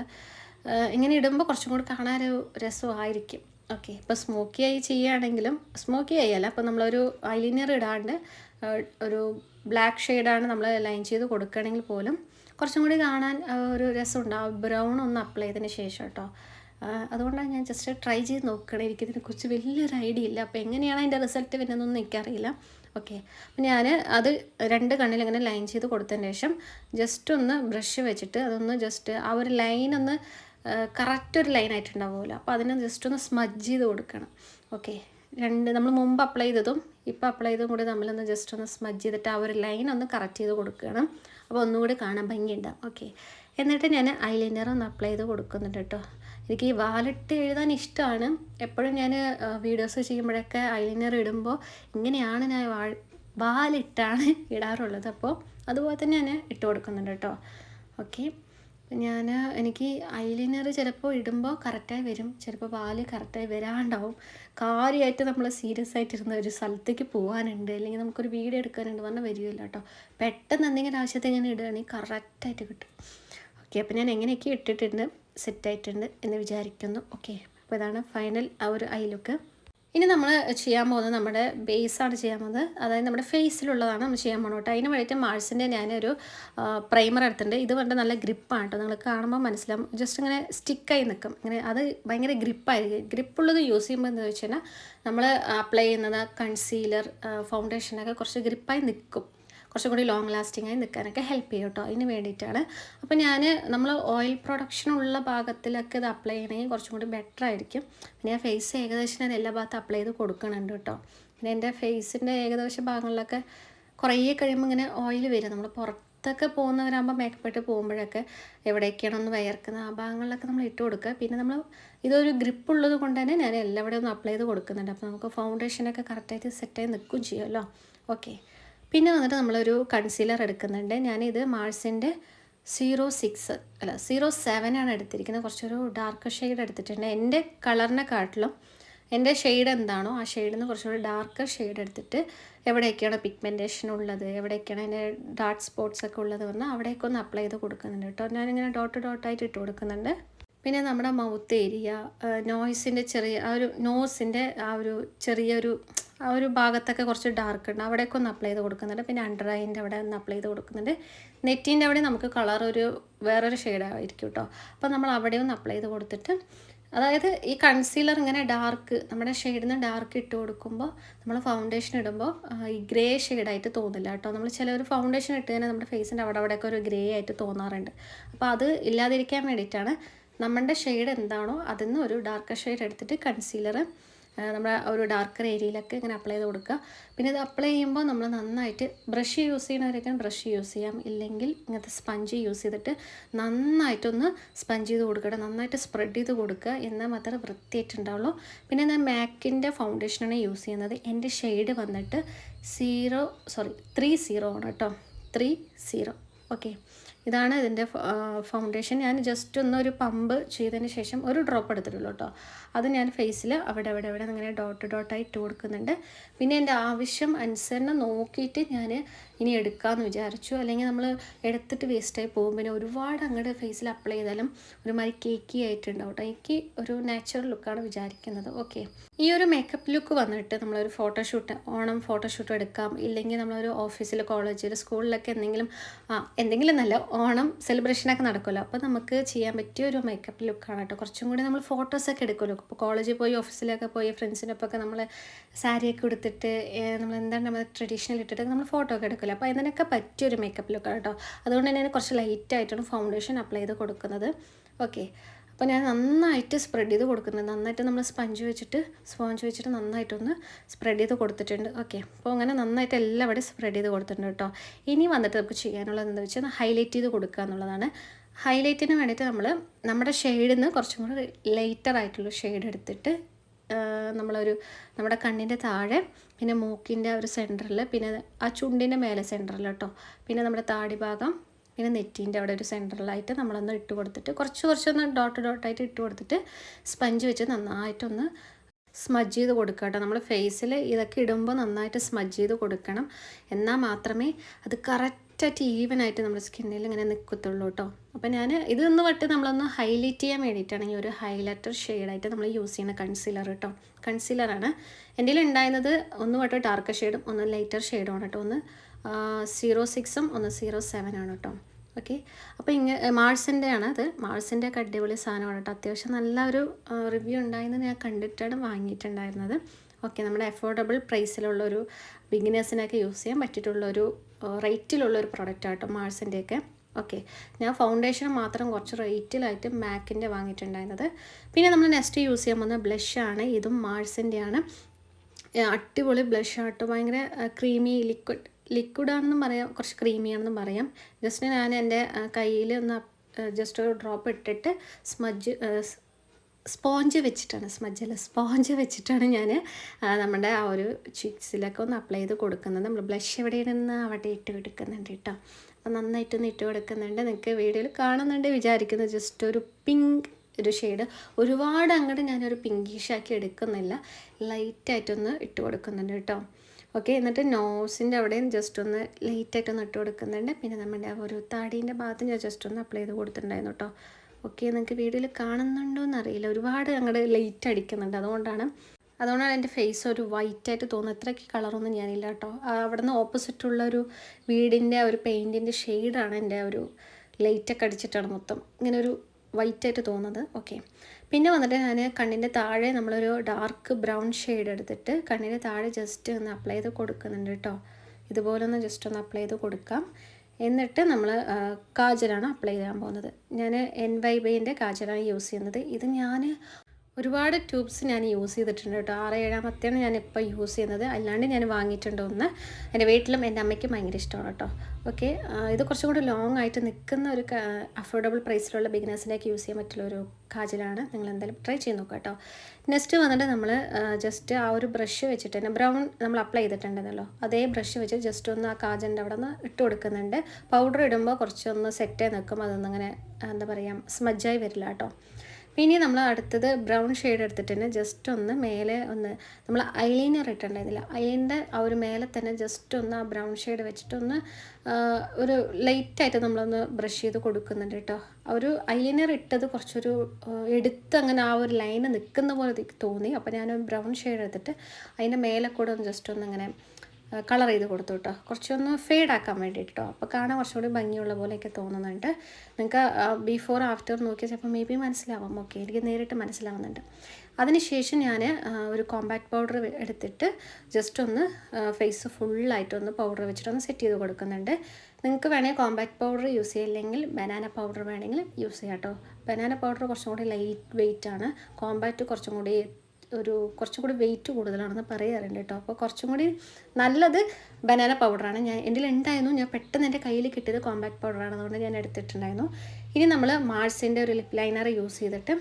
ഇങ്ങനെ ഇടുമ്പോൾ കുറച്ചും കൂടി കാണാനൊരു രസമായിരിക്കും. ഓക്കെ ഇപ്പോൾ സ്മോക്കി ആയി ചെയ്യുകയാണെങ്കിലും സ്മോക്കി ആയി അല്ല അപ്പോൾ നമ്മളൊരു ഐലൈനർ ഇടാണ്ട് ഒരു ബ്ലാക്ക് ഷെയ്ഡാണ് നമ്മൾ ലൈൻ ചെയ്ത് കൊടുക്കുകയാണെങ്കിൽ പോലും കുറച്ചും കൂടി കാണാൻ ഒരു രസം ഉണ്ടാവും ബ്രൗൺ ഒന്ന് അപ്ലൈ ചെയ്തതിന് ശേഷം കേട്ടോ അതുകൊണ്ടാണ് ഞാൻ ജസ്റ്റ് ട്രൈ ചെയ്ത് നോക്കണേ. എനിക്കിതിനെക്കുറിച്ച് വലിയൊരു ഐഡിയ ഇല്ല. അപ്പോൾ എങ്ങനെയാണ് അതിന്റെ റിസൾട്ട് വരുന്നതെന്നൊന്നും എനിക്കറിയില്ല. ഓക്കെ. അപ്പം ഞാൻ അത് രണ്ട് കണ്ണിൽ ഇങ്ങനെ ലൈൻ ചെയ്ത് കൊടുത്തതിന് ശേഷം ജസ്റ്റ് ഒന്ന് ബ്രഷ് വെച്ചിട്ട് അതൊന്ന് ജസ്റ്റ് ആ ഒരു ലൈൻ ഒന്ന് കറക്റ്റ് ഒരു ലൈൻ ആയിട്ടുണ്ടാവുമല്ലോ. അപ്പോൾ അതിനെ ജസ്റ്റ് ഒന്ന് സ്മജ് ചെയ്ത് കൊടുക്കണം. ഓക്കെ. രണ്ട് നമ്മൾ മുമ്പ് അപ്ലൈ ചെയ്തതും ഇപ്പോൾ അപ്ലൈ ചെയ്തതും കൂടി നമ്മളൊന്ന് ജസ്റ്റ് ഒന്ന് സ്മജ് ചെയ്തിട്ട് ആ ഒരു ലൈൻ ഒന്ന് കറക്റ്റ് ചെയ്ത് കൊടുക്കണം. അപ്പോൾ ഒന്നുകൂടി കാണാൻ ഭംഗിയുണ്ടാവും ഓക്കെ. എന്നിട്ട് ഞാൻ ഐലൈനർ ഒന്ന് അപ്ലൈ ചെയ്ത് കൊടുക്കുന്നുണ്ട് കേട്ടോ. എനിക്ക് ഈ വാലിട്ട് എഴുതാൻ ഇഷ്ടമാണ് എപ്പോഴും ഞാൻ വീഡിയോസ് ചെയ്യുമ്പോഴൊക്കെ ഐലൈനർ ഇടുമ്പോൾ ഇങ്ങനെയാണ് ഞാൻ വാ വാലിട്ടാണ് ഇടാറുള്ളത്. അപ്പോൾ അതുപോലെ തന്നെ ഞാൻ ഇട്ട് കൊടുക്കുന്നുണ്ട് കേട്ടോ. ഓക്കെ ഞാൻ എനിക്ക് ഐലൈനർ ചിലപ്പോൾ ഇടുമ്പോൾ കറക്റ്റായി വരും. ചിലപ്പോൾ വാൽ കറക്റ്റായി വരാണ്ടാവും. കാര്യമായിട്ട് നമ്മൾ സീരിയസ് ആയിട്ടിരുന്ന ഒരു സ്ഥലത്തേക്ക് പോകാനുണ്ട് അല്ലെങ്കിൽ നമുക്കൊരു വീഡിയോ എടുക്കാനുണ്ട് പറഞ്ഞാൽ വരികയില്ല കേട്ടോ. പെട്ടെന്ന് എന്തെങ്കിലും ആവശ്യത്തെ ഞാൻ ഇടുകയാണെങ്കിൽ കറക്റ്റായിട്ട് കിട്ടും. ഓക്കെ അപ്പോൾ ഞാൻ എങ്ങനെയൊക്കെ ഇട്ടിട്ടുണ്ട്. സെറ്റായിട്ടുണ്ട് എന്ന് വിചാരിക്കുന്നു. ഓക്കെ അപ്പോൾ ഇതാണ് ഫൈനൽ ആ ഒരു ഐ ലുക്ക് ഇനി നമ്മൾ ചെയ്യാൻ പോകുന്നത് നമ്മുടെ ബേസാണ് ചെയ്യാൻ പോകുന്നത്. അതായത് നമ്മുടെ ഫേസിലുള്ളതാണ് നമ്മൾ ചെയ്യാൻ പോകുന്നത് കേട്ടോ. അതിന് വേണ്ടിയിട്ട് മാഴ്സിന്റെ ഞാനൊരു പ്രൈമർ എടുത്തിട്ടുണ്ട്. ഇത് വേണ്ട നല്ല ഗ്രിപ്പാണ് കേട്ടോ. നിങ്ങൾ കാണുമ്പോൾ മനസ്സിലാവും. ജസ്റ്റ് ഇങ്ങനെ സ്റ്റിക്കായി നിൽക്കും ഇങ്ങനെ അത് ഭയങ്കര ഗ്രിപ്പായിരിക്കും ഗ്രിപ്പുള്ളത് യൂസ് ചെയ്യുമ്പോൾ എന്താ വെച്ച് കഴിഞ്ഞാൽ നമ്മൾ അപ്ലൈ ചെയ്യുന്നത് കൺസീലർ ഫൗണ്ടേഷനൊക്കെ കുറച്ച് ഗ്രിപ്പായി നിൽക്കും കുറച്ചും കൂടി ലോങ് ലാസ്റ്റിംഗ് ആയി നിൽക്കാനൊക്കെ ഹെൽപ്പ് ചെയ്യും കേട്ടോ അതിന് വേണ്ടിയിട്ടാണ്. അപ്പോൾ ഞാൻ നമ്മൾ ഓയിൽ പ്രൊഡക്ഷൻ ഉള്ള ഭാഗത്തിലൊക്കെ ഇത് അപ്ലൈ ചെയ്യണമെങ്കിൽ കുറച്ചും കൂടി ബെറ്റർ ആയിരിക്കും. പിന്നെ ആ ഫേസ് ഏകദേശം ഞാൻ എല്ലാ ഭാഗത്തും അപ്ലൈ ചെയ്ത് കൊടുക്കണുണ്ട് കേട്ടോ പിന്നെ എന്റെ ഫേസിന്റെ ഏകദേശം ഭാഗങ്ങളിലൊക്കെ കുറേ കഴിയുമ്പോൾ ഇങ്ങനെ ഓയിൽ വരും. നമ്മൾ പുറത്തൊക്കെ പോകുന്നവരാകുമ്പോൾ മേക്കപ്പ് ഇട്ട് പോകുമ്പോഴൊക്കെ എവിടേക്കാണൊന്ന് ഒന്ന് വയർക്കുന്നത് ആ ഭാഗങ്ങളിലൊക്കെ നമ്മൾ ഇട്ട് കൊടുക്കുക. പിന്നെ നമ്മൾ ഇതൊരു ഗ്രിപ്പ് ഉള്ളത് കൊണ്ട് തന്നെ ഞാൻ എല്ലാവിടെയും ഒന്ന് അപ്ലൈ ചെയ്ത് കൊടുക്കുന്നുണ്ട്. അപ്പോൾ നമുക്ക് ഫൗണ്ടേഷനൊക്കെ കറക്റ്റായിട്ട് സെറ്റായി നിൽക്കുകയും ചെയ്യുമല്ലോ ഓക്കെ പിന്നെ വന്നിട്ട് നമ്മളൊരു കൺസീലർ എടുക്കുന്നുണ്ട്. ഞാനിത് മാഴ്സിന്റെ സീറോ സിക്സ് അല്ല സീറോ സെവൻ ആണ് എടുത്തിരിക്കുന്നത്. കുറച്ചൊരു ഡാർക്ക് ഷെയ്ഡ് എടുത്തിട്ടുണ്ട്. എന്റെ കളറിനെ കാട്ടിലും എന്റെ ഷെയ്ഡ് എന്താണോ ആ ഷെയ്ഡിൽ നിന്ന് കുറച്ചുകൂടി ഡാർക്ക് ഷെയ്ഡ് എടുത്തിട്ട് എവിടെയൊക്കെയാണ് പിഗ്മെന്റേഷൻ ഉള്ളത് എവിടെയൊക്കെയാണ് അതിന്റെ ഡാർക്ക് സ്പോട്ട്സ് ഒക്കെ ഉള്ളത് പറഞ്ഞാൽ ഒന്ന് അപ്ലൈ ചെയ്ത് കൊടുക്കുന്നുണ്ട് കേട്ടോ. ഞാനിങ്ങനെ ഡോട്ട് ഡോട്ടായിട്ട് ഇട്ട് കൊടുക്കുന്നുണ്ട്. പിന്നെ നമ്മുടെ മൗത്ത് ഏരിയ നോയ്സിന്റെ ചെറിയ ആ ഒരു നോസിന്റെ ആ ഒരു ചെറിയൊരു ആ ഒരു ഭാഗത്തൊക്കെ കുറച്ച് ഡാർക്ക് ഉണ്ട്. അവിടെയൊക്കെ ഒന്ന് അപ്ലൈ ചെയ്ത് കൊടുക്കുന്നുണ്ട്. പിന്നെ അണ്ടർ ഐന്റെ അവിടെ ഒന്ന് അപ്ലൈ ചെയ്ത് കൊടുക്കുന്നുണ്ട്. നെറ്റിന്റെ അവിടെ നമുക്ക് കളർ ഒരു വേറൊരു ഷെയ്ഡായിരിക്കും കേട്ടോ അപ്പോൾ നമ്മൾ അവിടെ ഒന്ന് അപ്ലൈ ചെയ്ത് കൊടുത്തിട്ട് അതായത് ഈ കൺസീലർ ഇങ്ങനെ ഡാർക്ക് നമ്മുടെ ഷെയ്ഡിൽ നിന്ന് ഡാർക്ക് ഇട്ട് കൊടുക്കുമ്പോൾ നമ്മൾ ഫൗണ്ടേഷൻ ഇടുമ്പോൾ ഈ ഗ്രേ ഷെയ്ഡായിട്ട് തോന്നില്ല കേട്ടോ നമ്മൾ ചില ഒരു ഫൗണ്ടേഷൻ ഇട്ട് തന്നെ നമ്മുടെ ഫേസിന്റെ അവിടെ അവിടെയൊക്കെ ഒരു ഗ്രേ ആയിട്ട് തോന്നാറുണ്ട്. അപ്പോൾ അത് ഇല്ലാതിരിക്കാൻ വേണ്ടിയിട്ടാണ് നമ്മുടെ ഷെയ്ഡ് എന്താണോ അതിൽ നിന്ന് ഒരു ഡാർക്ക് ഷെയ്ഡ് എടുത്തിട്ട് കൺസീലർ നമ്മുടെ ഒരു ഡാർക്കർ ഏരിയയിലൊക്കെ ഇങ്ങനെ അപ്ലൈ ചെയ്ത് കൊടുക്കുക പിന്നെ ഇത് അപ്ലൈ ചെയ്യുമ്പോൾ നമ്മൾ നന്നായിട്ട് ബ്രഷ് യൂസ് ചെയ്യണവരൊക്കെ ബ്രഷ് യൂസ് ചെയ്യാം. ഇല്ലെങ്കിൽ ഇങ്ങനത്തെ സ്പഞ്ച് യൂസ് ചെയ്തിട്ട് നന്നായിട്ടൊന്ന് സ്പഞ്ച് ചെയ്ത് കൊടുക്കുക നന്നായിട്ട് സ്പ്രെഡ് ചെയ്ത് കൊടുക്കുക എന്നാൽ മാത്രമേ വൃത്തിയായിട്ടുണ്ടാവുള്ളൂ. പിന്നെ ഞാൻ മാക്കിന്റെ ഫൗണ്ടേഷനാണ് യൂസ് ചെയ്യുന്നത്. എന്റെ ഷെയ്ഡ് വന്നിട്ട് സീറോ സോറി ത്രീ സീറോ ആണ് കേട്ടോ ത്രീ സീറോ ഓക്കെ ഇതാണ് ഇതിന്റെ ഫൗണ്ടേഷൻ ഞാൻ ജസ്റ്റ് ഒന്നൊരു പമ്പ് ചെയ്തതിന് ശേഷം ഒരു ഡ്രോപ്പ് എടുത്തിട്ടുള്ളൂ കേട്ടോ അത് ഞാൻ ഫേസിൽ അവിടെ അവിടെ അവിടെ ഇങ്ങനെ ഡോട്ട് ഡോട്ടായി ഇട്ട് കൊടുക്കുന്നുണ്ട്. പിന്നെ എന്റെ ആവശ്യം അനുസരണം നോക്കിയിട്ട് ഞാൻ ഇനി എടുക്കാമെന്ന് വിചാരിച്ചു. അല്ലെങ്കിൽ നമ്മൾ എടുത്തിട്ട് വേസ്റ്റായി പോകും. പിന്നെ ഒരുപാട് അങ്ങോട്ട് ഫേസിൽ അപ്ലൈ ചെയ്താലും ഒരുമാതിരി കേക്കി ആയിട്ടുണ്ടാവും എനിക്ക് ഒരു നാച്ചുറൽ ലുക്കാണ് വിചാരിക്കുന്നത്. ഓക്കെ ഈ ഒരു മേക്കപ്പ് ലുക്ക് വന്നിട്ട് നമ്മളൊരു ഫോട്ടോഷൂട്ട് ഓണം ഫോട്ടോഷൂട്ട് എടുക്കാം. ഇല്ലെങ്കിൽ നമ്മളൊരു ഓഫീസിൽ കോളേജിൽ സ്കൂളിലൊക്കെ എന്തെങ്കിലും എന്തെങ്കിലും നല്ല ഓണം സെലിബ്രേഷനൊക്കെ നടക്കുമല്ലോ. അപ്പോൾ നമുക്ക് ചെയ്യാൻ പറ്റിയ ഒരു മേക്കപ്പ് ലുക്കാണ് കേട്ടോ കുറച്ചും കൂടി നമ്മൾ ഫോട്ടോസൊക്കെ എടുക്കുമല്ലോ. ഇപ്പോൾ കോളേജിൽ പോയി ഓഫീസിലൊക്കെ പോയി ഫ്രണ്ട്സിനൊപ്പം നമ്മൾ സാരിയൊക്കെ ഉടുത്തിട്ട് നമ്മൾ എന്താണ് നമ്മൾ ട്രഡീഷണൽ ഇട്ടിട്ട് നമ്മൾ ഫോട്ടോ ഒക്കെ എടുക്കില്ല അപ്പോൾ അതിനൊക്കെ പറ്റിയൊരു മേക്കപ്പ് ലുക്കാണ് കേട്ടോ അതുകൊണ്ട് തന്നെ കുറച്ച് ലൈറ്റായിട്ടാണ് ഫൗണ്ടേഷൻ അപ്ലൈ ചെയ്ത് കൊടുക്കുന്നത്. ഓക്കെ അപ്പോൾ ഞാൻ നന്നായിട്ട് സ്പ്രെഡ് ചെയ്ത് കൊടുക്കുന്നത്. നന്നായിട്ട് നമ്മൾ സ്പഞ്ച് വെച്ചിട്ട് സ്പോഞ്ച് വെച്ചിട്ട് നന്നായിട്ടൊന്ന് സ്പ്രെഡ് ചെയ്ത് കൊടുത്തിട്ടുണ്ട്. ഓക്കെ അപ്പോൾ അങ്ങനെ നന്നായിട്ട് എല്ലാവിടെയും സ്പ്രെഡ് ചെയ്ത് കൊടുത്തിട്ടുണ്ട് കേട്ടോ ഇനി വന്നിട്ട് നമുക്ക് ചെയ്യാനുള്ളത് എന്താ വെച്ചാൽ ഹൈലൈറ്റ് ചെയ്ത് കൊടുക്കുക എന്നുള്ളതാണ്. ഹൈലൈറ്റിന് വേണ്ടിയിട്ട് നമ്മൾ നമ്മുടെ ഷെയ്ഡിൽ നിന്ന് കുറച്ചും കൂടി ലൈറ്റർ ആയിട്ടുള്ള ഷെയ്ഡ് എടുത്തിട്ട് നമ്മളൊരു നമ്മുടെ കണ്ണിന്റെ താഴെ പിന്നെ മൂക്കിന്റെ ഒരു സെന്ററിൽ പിന്നെ ആ ചുണ്ടിന്റെ മേലെ സെന്ററിൽ കേട്ടോ പിന്നെ നമ്മുടെ താടി ഭാഗം പിന്നെ നെറ്റീന്റെ അവിടെ ഒരു സെന്ററിലായിട്ട് നമ്മളൊന്ന് ഇട്ട് കൊടുത്തിട്ട് കുറച്ച് കുറച്ചൊന്ന് ഡോട്ട് ഡോട്ടായിട്ട് ഇട്ട് കൊടുത്തിട്ട് സ്പഞ്ച് വെച്ച് നന്നായിട്ടൊന്ന് സ്മജ് ചെയ്ത് കൊടുക്കുക കേട്ടോ. നമ്മൾ ഫേസിൽ ഇതൊക്കെ ഇടുമ്പോൾ നന്നായിട്ട് സ്മജ് ചെയ്ത് കൊടുക്കണം. എന്നാൽ മാത്രമേ അത് കറക്റ്റായിട്ട് ഈവനായിട്ട് നമ്മുടെ സ്കിന്നിൽ ഇങ്ങനെ നിൽക്കത്തുള്ളൂ കേട്ടോ. അപ്പോൾ ഞാൻ ഇതൊന്ന് വട്ട് നമ്മളൊന്ന് ഹൈലൈറ്റ് ചെയ്യാൻ വേണ്ടിയിട്ടാണ് ഈ ഒരു ഹൈലൈറ്റർ ഷെയ്ഡായിട്ട് നമ്മൾ യൂസ് ചെയ്യുന്ന കൺസീലർ കേട്ടോ. കൺസീലറാണ് എന്റെ ഉണ്ടായിരുന്നത് ഒന്ന് വട്ട് ഡാർക്ക് ഷെയ്ഡും ഒന്ന് ലൈറ്റർ ഷെയ്ഡും ആണ് കേട്ടോ. ഒന്ന് സീറോ സിക്സും ഒന്ന് സീറോ സെവനാണ് കേട്ടോ. ഓക്കെ അപ്പോൾ ഇങ്ങനെ മാൾസിന്റെ ആണ് അത്. മാൾസിന്റെ ഒക്കെ അടിപൊളി സാധനമാണ് കേട്ടോ. അത്യാവശ്യം നല്ലൊരു റിവ്യൂ ഉണ്ടായെന്ന് ഞാൻ കണ്ടിട്ടാണ് വാങ്ങിയിട്ടുണ്ടായിരുന്നത്. ഓക്കെ നമ്മുടെ അഫോർഡബിൾ പ്രൈസിലുള്ളൊരു ബിഗിനേഴ്സിനൊക്കെ യൂസ് ചെയ്യാൻ പറ്റിയിട്ടുള്ളൊരു റേറ്റിലുള്ള ഒരു പ്രൊഡക്റ്റ് ആട്ടോ മാൾസിന്റെയൊക്കെ ഓക്കെ ഞാൻ ഫൗണ്ടേഷൻ മാത്രം കുറച്ച് റേറ്റിലായിട്ട് മാക്കിന്റെ വാങ്ങിയിട്ടുണ്ടായിരുന്നത്. പിന്നെ നമ്മൾ നെക്സ്റ്റ് യൂസ് ചെയ്യാൻ പോകുന്ന ബ്ലഷാണ് ഇതും മാൾസിന്റെയാണ് അടിപൊളി ബ്ലഷ് ആട്ടോ ഭയങ്കര ക്രീമി ലിക്വിഡ് ലിക്വിഡാണെന്നും പറയാം കുറച്ച് ക്രീമിയാണെന്നും പറയാം. ജസ്റ്റ് ഞാൻ എന്റെ കയ്യിൽ ഒന്ന് ജസ്റ്റ് ഒരു ഡ്രോപ്പ് ഇട്ടിട്ട് സ്മജ് സ്പോഞ്ച് വെച്ചിട്ടാണ് സ്മജ്ജല്ല സ്പോഞ്ച് വെച്ചിട്ടാണ് ഞാൻ നമ്മുടെ ആ ഒരു ചിക്സിലൊക്കെ ഒന്ന് അപ്ലൈ ചെയ്ത് കൊടുക്കുന്നത്. നമ്മൾ ബ്ലഷ് എവിടെ നിന്ന് അവിടെ ഇട്ട് കൊടുക്കുന്നുണ്ട് കേട്ടോ അപ്പോൾ നന്നായിട്ടൊന്ന് ഇട്ട് കൊടുക്കുന്നുണ്ട്. നിങ്ങൾക്ക് വീഡിയോയിൽ കാണുന്നുണ്ട് വിചാരിക്കുന്നത് ജസ്റ്റ് ഒരു പിങ്ക് ഒരു ഷെയ്ഡ് ഒരുപാട് അങ്ങോട്ട് ഞാനൊരു പിങ്കിഷാക്കി എടുക്കുന്നില്ല. ലൈറ്റായിട്ടൊന്ന് ഇട്ട് കൊടുക്കുന്നുണ്ട് കേട്ടോ ഓക്കെ എന്നിട്ട് നോസിന്റെ അവിടെയും ജസ്റ്റ് ഒന്ന് ലൈറ്റായിട്ടൊന്ന് ഇട്ട് കൊടുക്കുന്നുണ്ട്. പിന്നെ നമ്മുടെ ഒരു താടീന്റെ ഭാഗത്ത് ഞാൻ ജസ്റ്റ് ഒന്ന് അപ്ലൈ ചെയ്ത് കൊടുത്തിട്ടുണ്ടായിരുന്നു കേട്ടോ ഓക്കെ നിങ്ങൾക്ക് വീഡിയോയിൽ കാണുന്നുണ്ടോ എന്നറിയില്ല. ഒരുപാട് അങ്ങോട്ട് ലൈറ്റ് അടിക്കുന്നുണ്ട് അതുകൊണ്ടാണ്. അതുകൊണ്ടാണ് എന്റെ ഫേസ് ഒരു വൈറ്റ് ആയിട്ട് തോന്നുന്നത്. ഇത്രയ്ക്ക് കളറൊന്നും ഞാനില്ല കേട്ടോ അവിടെ നിന്ന് ഓപ്പോസിറ്റുള്ള ഒരു വീടിന്റെ ഒരു പെയിന്റിന്റെ ഷെയ്ഡാണ് എന്റെ ഒരു ലൈറ്റൊക്കെ അടിച്ചിട്ടാണ് മൊത്തം. ഇങ്ങനെ ഒരു വൈറ്റ് ആയിട്ട് തോന്നുന്നത്. ഓക്കെ പിന്നെ വന്നിട്ട് ഞാൻ കണ്ണിന്റെ താഴെ നമ്മളൊരു ഡാർക്ക് ബ്രൗൺ ഷെയ്ഡ് എടുത്തിട്ട് കണ്ണിന്റെ താഴെ ജസ്റ്റ് ഒന്ന് അപ്ലൈ ചെയ്ത് കൊടുക്കുന്നുണ്ട് കേട്ടോ ഇതുപോലെ ഒന്ന് ജസ്റ്റ് ഒന്ന് അപ്ലൈ ചെയ്ത് കൊടുക്കാം. എന്നിട്ട് നമ്മൾ കാജലാണ് അപ്ലൈ ചെയ്യാൻ പോകുന്നത്. ഞാൻ എൻ വൈ ബൈന്റെ കാജലാണ് യൂസ് ചെയ്യുന്നത്. ഇത് ഞാൻ ഒരുപാട് ട്യൂബ്സ് ഞാൻ യൂസ് ചെയ്തിട്ടുണ്ട് കേട്ടോ. ആറ് ഏഴാമത്തെയാണ് ഞാൻ ഇപ്പോൾ യൂസ് ചെയ്യുന്നത്. അല്ലാണ്ട് ഞാൻ വാങ്ങിയിട്ടുണ്ട് ഒന്ന്. എന്റെ വീട്ടിലും എന്റെ അമ്മയ്ക്കും ഭയങ്കര ഇഷ്ടമാണ് കേട്ടോ. ഓക്കെ ഇത് കുറച്ചും കൂടി ലോങ് ആയിട്ട് നിൽക്കുന്ന ഒരു അഫോർഡബിൾ പ്രൈസിലുള്ള ബിഗിനേഴ്സിലേക്ക് യൂസ് ചെയ്യാൻ പറ്റുള്ള ഒരു കാജലാണ്. നിങ്ങൾ എന്തായാലും ട്രൈ ചെയ്ത് നോക്കുക കേട്ടോ. നെക്സ്റ്റ് വന്നിട്ട് നമ്മൾ ജസ്റ്റ് ആ ഒരു ബ്രഷ് വെച്ചിട്ട് തന്നെ ബ്രൗൺ നമ്മൾ അപ്ലൈ ചെയ്തിട്ടുണ്ടെന്നല്ലോ അതേ ബ്രഷ് വെച്ച് ജസ്റ്റ് ഒന്ന് ആ കാജന്റെ അവിടെ നിന്ന് ഇട്ട് കൊടുക്കുന്നുണ്ട്. പൗഡർ ഇടുമ്പോൾ കുറച്ചൊന്ന് സെറ്റായി നിൽക്കും. അതൊന്നിങ്ങനെ എന്താ പറയുക സ്മജ്ജായി വരില്ല കേട്ടോ. ഇനി നമ്മൾ അടുത്തത് ബ്രൗൺ ഷെയ്ഡ് എടുത്തിട്ട് തന്നെ ജസ്റ്റ് ഒന്ന് മേലെ ഒന്ന് നമ്മൾ ഐലൈനർ ഇട്ടുണ്ടായിരുന്നില്ല അയലിന്റെ ആ ഒരു മേലെ തന്നെ ജസ്റ്റ് ഒന്ന് ആ ബ്രൗൺ ഷെയ്ഡ് വെച്ചിട്ടൊന്ന് ഒരു ലൈറ്റായിട്ട് നമ്മളൊന്ന് ബ്രഷ് ചെയ്ത് കൊടുക്കുന്നുണ്ട് കേട്ടോ. ഒരു ഐലൈനർ ഇട്ടത് കുറച്ചൊരു എടുത്ത് അങ്ങനെ ആ ഒരു ലൈന് നിൽക്കുന്ന പോലെ തോന്നി. അപ്പോൾ ഞാൻ ബ്രൗൺ ഷെയ്ഡ് എടുത്തിട്ട് അതിന്റെ മേലെ കൂടെ ഒന്ന് ജസ്റ്റ് ഒന്ന് അങ്ങനെ കളർ ചെയ്ത് കൊടുത്തു കേട്ടോ കുറച്ചൊന്ന് ഫെയ്ഡ് ആക്കാൻ വേണ്ടിയിട്ട് കേട്ടോ അപ്പോൾ കാണാൻ കുറച്ചുകൂടി ഭംഗിയുള്ള പോലെയൊക്കെ തോന്നുന്നുണ്ട്. നിങ്ങൾക്ക് ബിഫോർ ആഫ്റ്റർ നോക്കിയാൽ ചിലപ്പോൾ മേ ബി മനസ്സിലാവാം. ഓക്കെ എനിക്ക് നേരിട്ട് മനസ്സിലാവുന്നുണ്ട്. അതിനുശേഷം ഞാൻ ഒരു കോമ്പാക്ട് പൗഡർ എടുത്തിട്ട് ജസ്റ്റ് ഒന്ന് ഫേസ് ഫുള്ളായിട്ടൊന്ന് പൗഡർ വെച്ചിട്ടൊന്ന് സെറ്റ് ചെയ്ത് കൊടുക്കുന്നുണ്ട്. നിങ്ങൾക്ക് വേണമെങ്കിൽ കോമ്പാക്ട് പൗഡർ യൂസ് ചെയ്യില്ലെങ്കിൽ ബനാന പൗഡർ വേണമെങ്കിൽ യൂസ് ചെയ്യാം കേട്ടോ ബനാന പൗഡർ കുറച്ചും കൂടി ലൈറ്റ് വെയിറ്റ് ആണ്. കോമ്പാക്റ്റ് കുറച്ചും കൂടി ഒരു കുറച്ചും കൂടി വെയിറ്റ് കൂടുതലാണെന്ന് പറയാറുണ്ട് കേട്ടോ. അപ്പോൾ കുറച്ചും കൂടി നല്ലത് ബനാന പൗഡറാണ് ഞാൻ എന്റെ ഉണ്ടായിരുന്നു. ഞാൻ പെട്ടെന്ന് എന്റെ കയ്യിൽ കിട്ടിയത് കോമ്പാക്ട് പൗഡറാണ് അതുകൊണ്ട് ഞാൻ എടുത്തിട്ടുണ്ടായിരുന്നു. ഇനി നമ്മൾ മാൾസിന്റെ ഒരു ലിപ് ലൈനർ യൂസ് ചെയ്തിട്ട്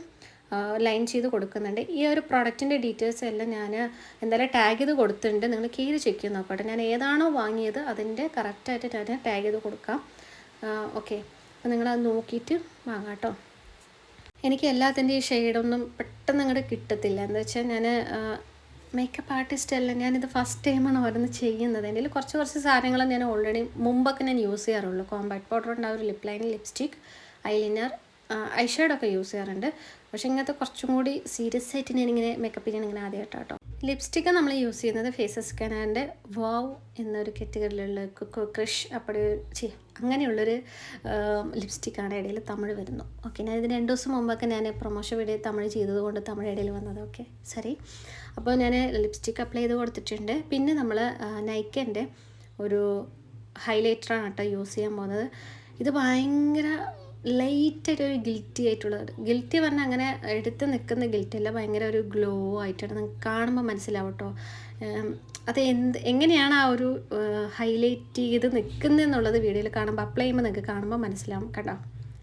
ലൈൻ ചെയ്ത് കൊടുക്കുന്നുണ്ട്. ഈ ഒരു പ്രൊഡക്റ്റിന്റെ ഡീറ്റെയിൽസ് എല്ലാം ഞാൻ എന്തായാലും ടാഗ് ചെയ്ത് കൊടുത്തിട്ടുണ്ട്. നിങ്ങൾ കീറി ചെക്ക് ചെയ്ത് നോക്കട്ടെ. ഞാൻ ഏതാണോ വാങ്ങിയത് അതിന്റെ കറക്റ്റായിട്ട് ഞാൻ ടാഗ് ചെയ്ത് കൊടുക്കാം. ഓക്കെ അപ്പോൾ നിങ്ങളത് നോക്കിയിട്ട് വാങ്ങാം കേട്ടോ. എനിക്ക് എല്ലാത്തിന്റെ ഈ ഷെയ്ഡൊന്നും പെട്ടെന്ന് അങ്ങോട്ട് കിട്ടത്തില്ല. എന്താ വെച്ചാൽ ഞാൻ മേക്കപ്പ് ആർട്ടിസ്റ്റ് അല്ല ഞാനിത് ഫസ്റ്റ് ടൈമാണ് ഓരോന്ന് ചെയ്യുന്നത്. എന്റെ കുറച്ച് കുറച്ച് സാധനങ്ങൾ ഞാൻ ഓൾറെഡി മുമ്പൊക്കെ ഞാൻ യൂസ് ചെയ്യാറുള്ളൂ. കോമ്പാക്ട് പൗഡർ ഉണ്ടാവും ലിപ് ലൈൻ ലിപ്സ്റ്റിക് ഐലിനർ ഐഷേഡൊക്കെ യൂസ് ചെയ്യാറുണ്ട്. പക്ഷേ ഇങ്ങനത്തെ കുറച്ചും കൂടി സീരിയസ് ആയിട്ട് ഞാനിങ്ങനെ മേക്കപ്പ് ചെയ്യാൻ ഇങ്ങനെ ആദ്യമായിട്ടോ കേട്ടോ ലിപ്സ്റ്റിക്ക് നമ്മൾ യൂസ് ചെയ്യുന്നത് ഫേസസ് സ്കാനറിന്റെ വാവ് എന്നൊരു കാറ്റഗറിയിലുള്ള ക്രിഷ് അപ്പോൾ ചേ അങ്ങനെയുള്ളൊരു ലിപ്സ്റ്റിക്കാണ് ഇടയിൽ തമിഴ് വരുന്നു. ഓക്കെ ഞാൻ ഇതിന് രണ്ട് ദിവസം മുമ്പൊക്കെ ഞാൻ പ്രൊമോഷൻ വീഡിയോ തമിഴ് ചെയ്തതുകൊണ്ട് തമിഴ് ഇടയിൽ വന്നത്. ഓക്കെ സരി. അപ്പോൾ ഞാൻ ലിപ്സ്റ്റിക്ക് അപ്ലൈ ചെയ്ത് കൊടുത്തിട്ടുണ്ട്. പിന്നെ നമ്മൾ നൈക്കന്റെ ഒരു ഹൈലൈറ്ററാണ് കേട്ടോ യൂസ് ചെയ്യാൻ പോകുന്നത്. ഇത് ഭയങ്കര ലൈറ്റായിട്ട് ഒരു ഗിൽറ്റി ആയിട്ടുള്ളത്. ഗിൽറ്റി പറഞ്ഞാൽ അങ്ങനെ എടുത്ത് നിൽക്കുന്ന ഗിൽറ്റി അല്ല ഭയങ്കര ഒരു ഗ്ലോ ആയിട്ടാണ്. നിങ്ങൾക്ക് കാണുമ്പോൾ മനസ്സിലാവും കേട്ടോ അത് എന്ത് എങ്ങനെയാണ് ആ ഒരു ഹൈലൈറ്റ് ചെയ്ത് നിൽക്കുന്നതെന്നുള്ളത് വീഡിയോയിൽ കാണുമ്പോൾ അപ്ലൈ ചെയ്യുമ്പോൾ നിങ്ങൾക്ക് കാണുമ്പോൾ മനസ്സിലാവും കേട്ടോ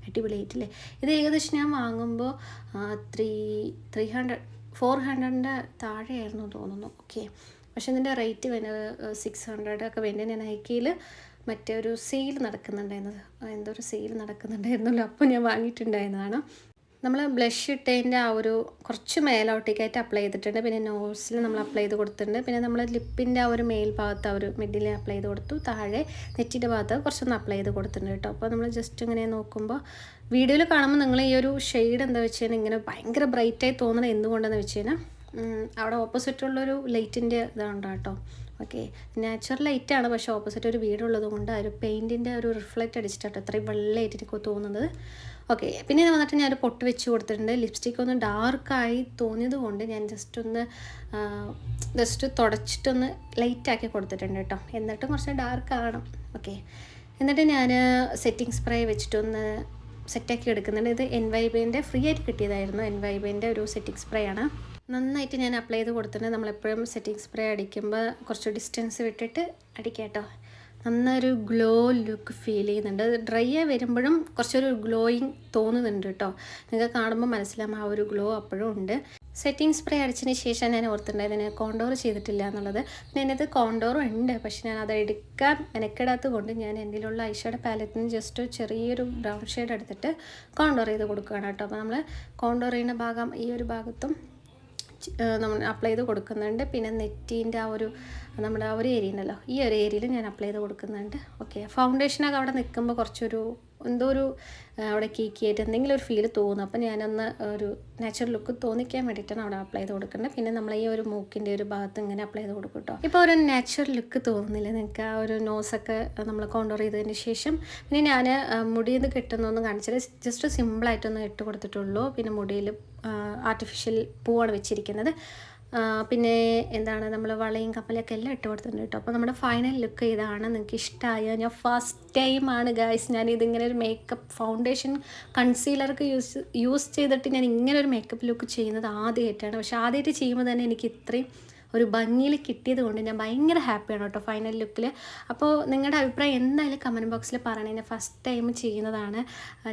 അടിപൊളിയായിട്ടില്ലേ ഇത് ഏകദേശം ഞാൻ വാങ്ങുമ്പോൾ ത്രീ ത്രീ ഹൺഡ്രഡ് ഫോർ ഹൺഡ്രഡിന്റെ താഴെയായിരുന്നു തോന്നുന്നു. ഓക്കെ പക്ഷേ ഇതിന്റെ റേറ്റ് വരുന്നത് സിക്സ് ഹൺഡ്രഡ് ഒക്കെ വേണ്ടി ഞാൻ നൈക്കിയിൽ മറ്റേ ഒരു സെയിൽ നടക്കുന്നുണ്ടായിരുന്നത്. എന്തോ ഒരു സെയിൽ നടക്കുന്നുണ്ടായിരുന്നല്ലോ. അപ്പോൾ ഞാൻ വാങ്ങിയിട്ടുണ്ടായിരുന്നതാണ്. നമ്മൾ ബ്ലഷ് ഇട്ടതിന്റെ ആ ഒരു കുറച്ച് മേലോട്ടേക്കായിട്ട് അപ്ലൈ ചെയ്തിട്ടുണ്ട്. പിന്നെ നോസിൽ നമ്മൾ അപ്ലൈ ചെയ്ത് കൊടുത്തിട്ടുണ്ട്. പിന്നെ നമ്മൾ ലിപ്പിന്റെ ആ ഒരു മേൽ ഭാഗത്ത് ആ ഒരു മിഡിൽ അപ്ലൈ ചെയ്ത് കൊടുത്തു. താഴെ നെറ്റിന്റെ ഭാഗത്ത് കുറച്ചൊന്ന് അപ്ലൈ ചെയ്ത് കൊടുത്തിട്ടുണ്ട് കേട്ടോ. അപ്പോൾ നമ്മൾ ജസ്റ്റ് ഇങ്ങനെ നോക്കുമ്പോൾ വീഡിയോയിൽ കാണുമ്പോൾ നിങ്ങൾ ഈ ഒരു ഷെയ്ഡ് എന്താ വെച്ച് കഴിഞ്ഞാൽ ഇങ്ങനെ ഭയങ്കര ബ്രൈറ്റായി തോന്നുന്നത് എന്തുകൊണ്ടെന്ന് വെച്ച് കഴിഞ്ഞാൽ അവിടെ ഓപ്പോസിറ്റുള്ളൊരു ലൈറ്റിന്റെ ഇതാണ് കേട്ടോ. ഓക്കെ നാച്ചുറൽ ലൈറ്റാണ് പക്ഷെ ഓപ്പോസിറ്റ് ഒരു വീടുള്ളത് കൊണ്ട് ആ ഒരു പെയിന്റിന്റെ ഒരു റിഫ്ലക്റ്റ് അടിച്ചിട്ടാണ് അത്രയും വെള്ളമായിട്ട് എനിക്ക് തോന്നുന്നത്. ഓക്കെ പിന്നെ വന്നിട്ട് ഞാനൊരു പൊട്ട് വെച്ച് കൊടുത്തിട്ടുണ്ട്. ലിപ്സ്റ്റിക് ഒന്ന് ഡാർക്കായി തോന്നിയത് കൊണ്ട് ഞാൻ ജസ്റ്റ് ഒന്ന് ജസ്റ്റ് തുടച്ചിട്ടൊന്ന് ലൈറ്റാക്കി കൊടുത്തിട്ടുണ്ട് കേട്ടോ. എന്നിട്ടും കുറച്ച് ഡാർക്ക് ആണ്. ഓക്കെ എന്നിട്ട് ഞാൻ സെറ്റിംഗ് സ്പ്രേ വെച്ചിട്ടൊന്ന് സെറ്റാക്കി എടുക്കുന്നുണ്ട്. ഇത് എൻ വൈബേന്റെ ഫ്രീ ആയിട്ട് കിട്ടിയതായിരുന്നു. എൻ വൈബേന്റെ ഒരു സെറ്റിംഗ് സ്പ്രേ ആണ്. നന്നായിട്ട് ഞാൻ അപ്ലൈ ചെയ്ത് കൊടുത്തിട്ടുണ്ട്. നമ്മളെപ്പോഴും സെറ്റിംഗ് സ്പ്രേ അടിക്കുമ്പോൾ കുറച്ച് ഡിസ്റ്റൻസ് വിട്ടിട്ട് അടിക്കുക കേട്ടോ. നന്നൊരു ഗ്ലോ ലുക്ക് ഫീൽ ചെയ്യുന്നുണ്ട്. ഡ്രൈ ആയി വരുമ്പോഴും കുറച്ചൊരു ഗ്ലോയിങ് തോന്നുന്നുണ്ട് കേട്ടോ. നിങ്ങൾക്ക് കാണുമ്പോൾ മനസ്സിലാകും ആ ഒരു ഗ്ലോ അപ്പോഴും ഉണ്ട്. സെറ്റിംഗ് സ്പ്രേ അടിച്ചതിന് ശേഷം ഞാൻ ഓർത്തിട്ടുണ്ടായിരുന്നു കോണ്ടോർ ചെയ്തിട്ടില്ല എന്നുള്ളത്. പിന്നെ എന്റെ കോണ്ടോറും ഉണ്ട്. പക്ഷെ ഞാൻ അത് എടുക്കാൻ മെനക്കെടാത്തത് കൊണ്ട് ഞാൻ എന്തിലുള്ള ഐഷയുടെ പാലറ്റിൽ നിന്ന് ജസ്റ്റ് ചെറിയൊരു ബ്രൗൺ ഷെയ്ഡ് എടുത്തിട്ട് കോണ്ടോർ ചെയ്ത് കൊടുക്കുകയാണ് കേട്ടോ. അപ്പോൾ നമ്മൾ കോണ്ടോർ ചെയ്യുന്ന ഭാഗം ഈ ഒരു ഭാഗത്തും നമ്മൾ അപ്ലൈ ചെയ്ത് കൊടുക്കുന്നുണ്ട്. പിന്നെ നെറ്റീന്റെ ആ ഒരു നമ്മുടെ ആ ഒരു ഏരിയ ഉണ്ടല്ലോ ഈ ഒരു ഏരിയയിൽ ഞാൻ അപ്ലൈ ചെയ്ത് കൊടുക്കുന്നുണ്ട്. ഓക്കെ ഫൗണ്ടേഷനൊക്കെ അവിടെ നിൽക്കുമ്പോൾ കുറച്ചൊരു എന്തോ ഒരു അവിടെ കേക്കിയായിട്ട് എന്തെങ്കിലും ഒരു ഫീൽ തോന്നും. അപ്പം ഞാനൊന്ന് ഒരു നാച്ചുറൽ ലുക്ക് തോന്നിക്കാൻ വേണ്ടിയിട്ടാണ് അവിടെ അപ്ലൈ ചെയ്ത് കൊടുക്കുന്നത്. പിന്നെ നമ്മൾ ഈ ഒരു മൂക്കിന്റെ ഒരു ഭാഗത്ത് ഇങ്ങനെ അപ്ലൈ ചെയ്ത് കൊടുക്കും കേട്ടോ ഇപ്പോൾ ഒരു നാച്ചുറൽ ലുക്ക് തോന്നുന്നില്ല നിങ്ങൾക്ക് ആ ഒരു നോസൊക്കെ നമ്മൾ കോണ്ടോർ ചെയ്തതിന് ശേഷം പിന്നെ ഞാൻ മുടിയിൽ കിട്ടുന്നൊന്നും കാണിച്ചിട്ട് ജസ്റ്റ് സിമ്പിളായിട്ടൊന്ന് ഇട്ട് കൊടുത്തിട്ടുള്ളൂ. പിന്നെ മുടിയിൽ ആർട്ടിഫിഷ്യൽ പൂവാണ് വെച്ചിരിക്കുന്നത്. പിന്നെ എന്താണ് നമ്മൾ വളയും കപ്പലൊക്കെ എല്ലാം ഇട്ട് കൊടുത്തിട്ടുണ്ട് കേട്ടോ. അപ്പോൾ നമ്മുടെ ഫൈനൽ ലുക്ക് ഇതാണ്. നിങ്ങൾക്ക് ഇഷ്ടമായ ഞാൻ ഫസ്റ്റ് ടൈം ആണ് ഗായ്സ് ഞാൻ ഇതിങ്ങനെ ഒരു മേക്കപ്പ് ഫൗണ്ടേഷൻ കൺസീലറൊക്കെ യൂസ് യൂസ് ചെയ്തിട്ട് ഞാൻ ഇങ്ങനെ ഒരു മേക്കപ്പ് ലുക്ക് ചെയ്യുന്നത് ആദ്യമായിട്ടാണ് പക്ഷേ ആദ്യമായിട്ട് ചെയ്യുമ്പോൾ തന്നെ എനിക്ക് ഇത്രയും ഒരു ഭംഗിയിൽ കിട്ടിയത് കൊണ്ട് ഞാൻ ഭയങ്കര ഹാപ്പിയാണ് കേട്ടോ ഫൈനൽ ലുക്കിൽ അപ്പോൾ നിങ്ങളുടെ അഭിപ്രായം എന്തായാലും കമന്റ് ബോക്സിൽ പറയണേ. ഞാൻ ഫസ്റ്റ് ടൈം ചെയ്യുന്നതാണ്.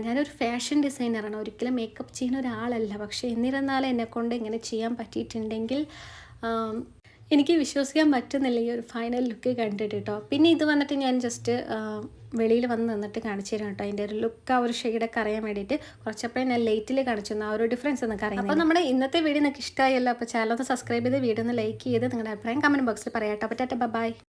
ഞാനൊരു ഫാഷൻ ഡിസൈനറാണ് ഒരിക്കലും മേക്കപ്പ് ചെയ്യുന്ന ഒരാളല്ല. പക്ഷേ എന്നിരുന്നാലും എന്നെക്കൊണ്ട് ഇങ്ങനെ ചെയ്യാൻ പറ്റിയിട്ടുണ്ടെങ്കിൽ എനിക്ക് വിശ്വസിക്കാൻ പറ്റുന്നില്ല ഈ ഒരു ഫൈനൽ ലുക്ക് കണ്ടിട്ട് കേട്ടോ പിന്നെ ഇത് വന്നിട്ട് ഞാൻ ജസ്റ്റ് വെളിയിൽ വന്ന് നിന്നിട്ട് കാണിച്ചു തരാം കേട്ടോ. അതിന്റെ ഒരു ലുക്ക് ആ ഒരു ഷെയ്ഡൊക്കെ അറിയാൻ വേണ്ടിയിട്ട് കുറച്ചപ്പോഴേ ഞാൻ ലൈറ്റിൽ കാണിച്ചു ആ ഒരു ഡിഫറൻസ് എന്നൊക്കെ അറിയാം അപ്പോൾ നമ്മുടെ ഇന്നത്തെ വീഡിയോ നിങ്ങൾക്ക് ഇഷ്ടമായല്ലോ അപ്പോൾ ചാനൽ ഒന്ന് സബ്സ്ക്രൈബ് ചെയ്ത് വീഡിയോ ഒന്ന് ലൈക്ക് ചെയ്ത് നിങ്ങളുടെ അഭിപ്രായം കമന്റ് ബോക്സിൽ പറയാം കേട്ടോ. അപ്പോൾ ടാറ്റ ബൈ